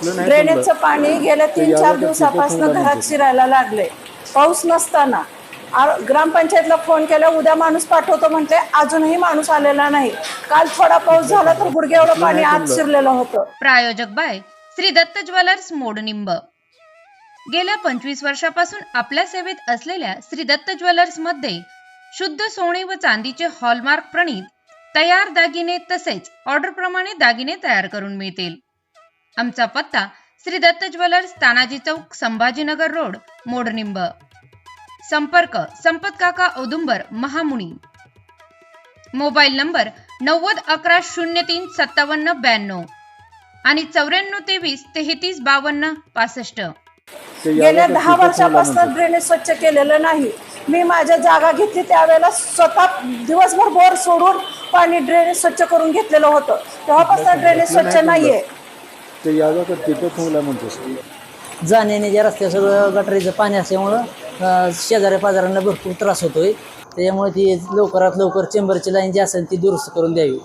तिथलं नाही ड्रेनेजचं. पाणी गेल्या तीन चार दिवसापासून तिथं घरात शिरायला लागले. पाऊस नसताना. ग्रामपंचायतला फोन केला उद्या माणूस पाठवतो म्हटले अजूनही माणूस आलेला नाही. काल थोडा पाऊस झाला तर गुडघे एवढं पाणी आत शिरलेलं होतं. प्रायोजक बाय श्री दत्त ज्वेलर्स मोडनिंब गेल्या पंचवीस वर्षापासून आपल्या सेवेत असलेल्या श्री दत्त ज्वेलर्समध्ये शुद्ध सोने व चांदीचे हॉलमार्क प्रणित तयार दागिने तसेच ऑर्डर प्रमाणे दागिने तयार करून मिळतील. आमचा पत्ता श्री दत्त ज्वेलर्स तानाजी चौक संभाजीनगर रोड मोडनिंब. संपर्क संपत काका औदुंबर महामुनी. मोबाईल नंबर नव्वद अकरा शून्य तीन सत्तावन्न ब्याण्णव आणि चौऱ्याण्णव तेवीस तेहतीस बावन्न पासष्ट. गेल्या दहा वर्षापासून ड्रेनेज स्वच्छ केलेलं नाही. मी माझ्या जागा घेतली त्यावेळेला स्वतः दिवसभर बोर सोडून पाणी ड्रेनेज स्वच्छ करून घेतलेलं होतं. तेव्हापासून ड्रेनेज स्वच्छ नाहीये. ते यादव तर तिथं थांबला जाण्या येण्याच्या रस्त्या सगळं गटरीचं पाणी असल्यामुळं शेजाऱ्या पाजाऱ्यांना भरपूर त्रास होतोय. त्याच्यामुळे ती लवकरात लवकर चेंबरची लाईन जी असेल ती दुरुस्त करून द्यावी.